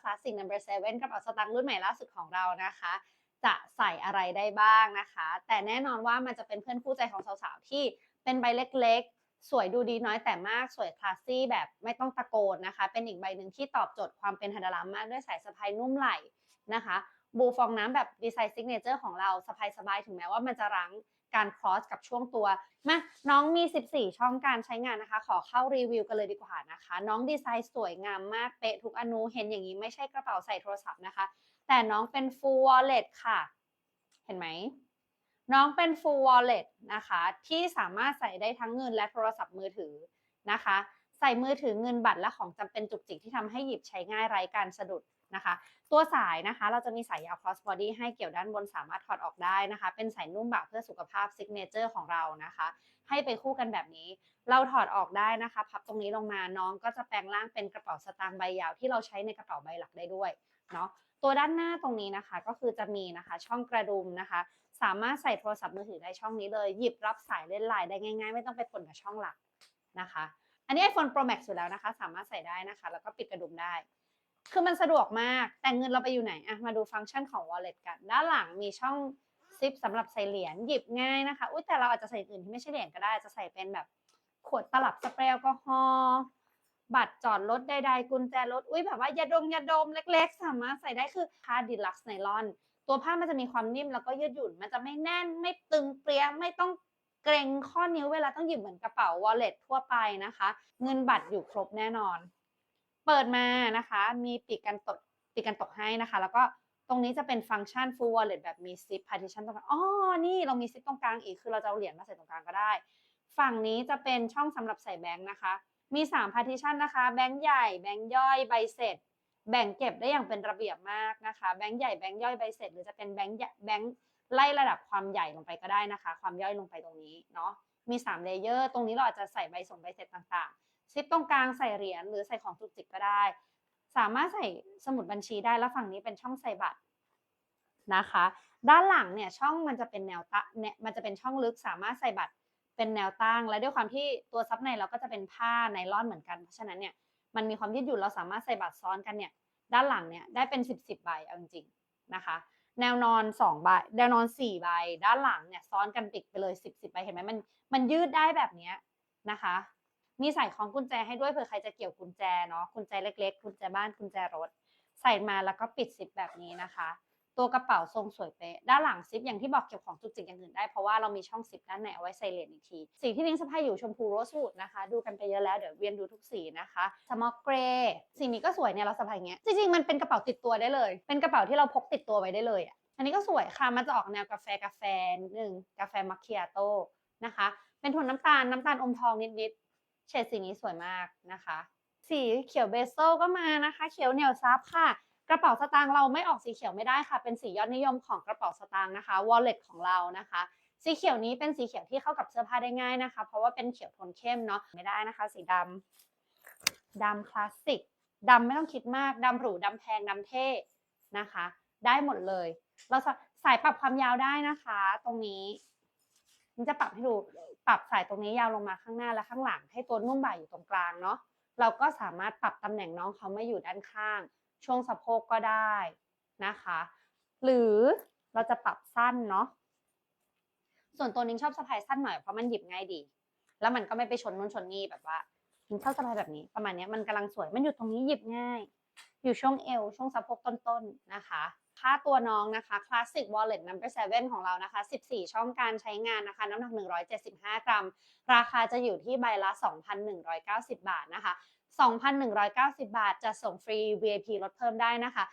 Classic Number 7กระเป๋าสตางค์รุ่นใหม่ล่าสุดของเรานะคะ จะใส่อะไรได้บ้างนะคะ แต่แน่นอนว่ามันจะเป็นเพื่อนคู่ใจของสาวๆ ที่เป็นใบเล็กๆ สวยดูดีน้อยแต่มากสวยคลาสซี่แบบไม่ต้องตะโกนนะคะ เป็นอีกใบหนึ่งที่ตอบโจทย์ความเป็นฮันดารามากด้วยสายสะพายนุ่มไหลนะคะ บูฟองน้ำแบบดีไซน์ซิกเนเจอร์ของเราสะพายสบายถึงแม้ว่ามันจะรั้ง การคอสกับช่วงตัวมาน้องมี 14 ช่องการใช้งานนะคะ ขอเข้ารีวิวกันเลยดีกว่านะคะ น้องดีไซน์สวยงามมากเป๊ะทุกอนูเห็นอย่างนี้ไม่ใช่กระเป๋าใส่โทรศัพท์นะคะ แต่น้องเป็น full wallet ค่ะ เห็นไหมน้องเป็น full wallet นะคะ ที่สามารถใส่ได้ทั้งเงินและโทรศัพท์มือถือนะคะ ใส่มือถือเงินบัตรและของจำเป็นจุกจิกที่ทำให้หยิบใช้ง่ายไร้การสะดุด นะคะ ตัวสายนะคะเราจะมีสายยาว cross body ให้เกี่ยวด้านบนสามารถถอดออกได้นะคะ เป็นสายนุ่มแบบเพื่อสุขภาพ signature ของเรานะคะ ให้ไปคู่กันแบบนี้ เราถอดออกได้นะคะ พับตรงนี้ลงมาน้องก็จะแปลงร่างเป็นกระเป๋าสตางค์ใบยาวที่เราใช้ในกระเป๋าใบหลักได้ด้วยเนาะตัวด้านหน้าตรงนี้นะคะก็คือจะมีนะคะช่องกระดุมนะคะ สามารถใส่โทรศัพท์มือถือได้ช่องนี้เลย หยิบรับสายเล่นไลน์ได้ง่ายๆ ไม่ต้องไปปนกับช่องหลักนะคะ อันนี้ iPhone Pro Max อยู่แล้วนะคะ สามารถใส่ได้นะคะ แล้วก็ปิดกระดุมได้ คือมันสะดวกมาก แต่เงินเราไปอยู่ไหนอะมาดูฟังก์ชันของ wallet กัน ด้านหลังมีช่องซิปสำหรับใส่เหรียญหยิบง่ายนะคะ อุ้ยแต่เราอาจจะใส่อื่นที่ไม่ใช่เหรียญก็ได้ จะใส่เป็นแบบขวดตลับสเปรย์แอลกอฮอล์บัตรจอดรถใดๆกุญแจรถ อุ้ยแบบว่ายาดมยาดมเล็ก ๆ สามารถใส่ได้คือผ้าดีลักซ์ไนลอน ตัวผ้ามันจะมีความนิ่มแล้วก็ยืดหยุ่น มันจะไม่แน่นไม่ตึงเปรี้ยไม่ต้องเกรงข้อนิ้วเวลาต้องหยิบเหมือนกระเป๋า wallet ทั่วไปนะคะ เงินบัตรอยู่ครบแน่นอน เปิดมานะคะ มีปีกกันตกปีกกันตกให้นะคะ แล้วก็ตรงนี้จะเป็นฟังก์ชัน full wallet แบบมี zip partition ตรงกลางอ๋อ นี่เรามีซิปตรงกลางอีก คือเราจะเอาเหรียญมาใส่ตรงกลางก็ได้ ฝั่งนี้จะเป็นช่องสำหรับใส่แบงค์นะคะ มี 3 partition นะคะ แบงค์ใหญ่ แบงค์ย่อย ใบเสร็จ แบ่งเก็บได้อย่างเป็นระเบียบมากนะคะ แบงค์ใหญ่ แบงค์ย่อย ใบเสร็จ หรือจะเป็นแบงค์แบงค์ไล่ระดับความใหญ่ลงไปก็ได้นะคะ ความย่อยลงไปตรงนี้เนาะ มี3เลเยอร์ ตรงนี้เราอาจจะใส่ใบส่งใบเสร็จต่างๆ ซิปตรงกลางใส่เหรียญหรือใส่ของจุกจิกก็ได้ สามารถใส่สมุดบัญชีได้แล้วฝั่งนี้เป็นช่องใส่บัตรนะคะ ด้านหลังเนี่ยช่องมันจะเป็นแนวตั้งเนี่ยมันจะเป็นช่องลึกสามารถใส่บัตรเป็นแนวตั้ง และด้วยความที่ตัวซับในเราก็จะเป็นผ้าไนล่อนเหมือนกันเพราะฉะนั้นเนี่ยมันมีความยืดหยุ่นเราสามารถใส่บัตรซ้อนกันเนี่ยด้านหลังเนี่ยได้เป็น 10บสใบเอาจริงๆนะคะ แนวนอน2ใบแนวนอน4ใบด้านหลังเนี่ยซ้อนกันติดไปเลย 10บสใบเห็นไหมมันมันยืดได้แบบนี้นะคะ มีใส่ของกุญแจให้ด้วยเผื่อใครจะเกี่ยวกุญแจเนาะกุญแจเล็กๆกุญแจบ้านกุญแจรถ ใส่มาแล้วก็ปิดซิปแบบนี้นะคะ ตัวกระเป๋าทรงสวยเป๊ะด้านหลังซิปอย่างที่บอกเก็บของจุกจิกอย่างอื่นได้เพราะว่าเรามีช่องซิปด้านในเอาไว้ใส่เหรียญอีกทีสีที่นิ้งสะพายอยู่ชมพูโรสวูดนะคะ ดูกันไปเยอะแล้วเดี๋ยวเวียนดูทุกสีนะคะสมอลเกรย์สีนี้ก็สวยเนี่ยเราสะพายงเงี้ยจริงๆมันเป็นกระเป๋าติดตัวได้เลย เป็นกระเป๋าที่เราพกติดตัวไว้ได้เลยอะอันนี้ก็สวยค่ะมันจะออกแนวกาแฟกาแฟนิดนึงกาแฟมัคคิอาโต้นะคะ เป็นโทนน้ำตาลน้ำตาลอมทองนิดๆ เฉดสีนี้สวยมากนะคะ สีเขียวเบสโซก็มานะคะ เขียวเหนียวซับค่ะ กระเป๋าสตางค์เราไม่ออกสีเขียวไม่ได้ค่ะ เป็นสียอดนิยมของกระเป๋าสตางค์นะคะ wallet ของเรานะคะ สีเขียวนี้เป็นสีเขียวที่เข้ากับเสื้อผ้าได้ง่ายนะคะ เพราะว่าเป็นเขียวโทนเข้มเนาะไม่ได้นะคะ สีดำดำคลาสสิกดำไม่ต้องคิดมากดำหรูดำแพงดำเท่นะคะ ได้หมดเลย เราสายปรับความยาวได้นะคะ ตรงนี้ มันจะปรับให้ดูปรับสายตรงนี้ยาวลงมาข้างหน้าและข้างหลัง ให้ตัวนุ่มบ่ายอยู่ตรงกลางเนาะเราก็สามารถปรับตำแหน่งน้องเขาไม่อยู่ด้านข้าง ช่วงสะโพกก็ได้นะคะ หรือเราจะปรับสั้นเนาะส่วนตัวนิ้งชอบสะพายสั้นหน่อยเพราะมันหยิบง่ายดี แล้วมันก็ไม่ไปชนนู้นชนนี่แบบว่านิ้งชอบสะพายแบบนี้ ประมาณนี้มันกำลังสวยมันอยู่ตรงนี้หยิบง่าย อยู่ช่วงเอวช่วงสะโพกต้นๆนะคะ ค่าตัวน้องนะคะ Classic Wallet Number 7 ของเรานะคะ 14 ช่องการใช้งานนะคะ น้ำหนัก 175 กรัม ราคาจะอยู่ที่ใบละ 2,190 บาทนะคะ 2,190 บาทจะส่งฟรี VIP ลดเพิ่มได้นะคะ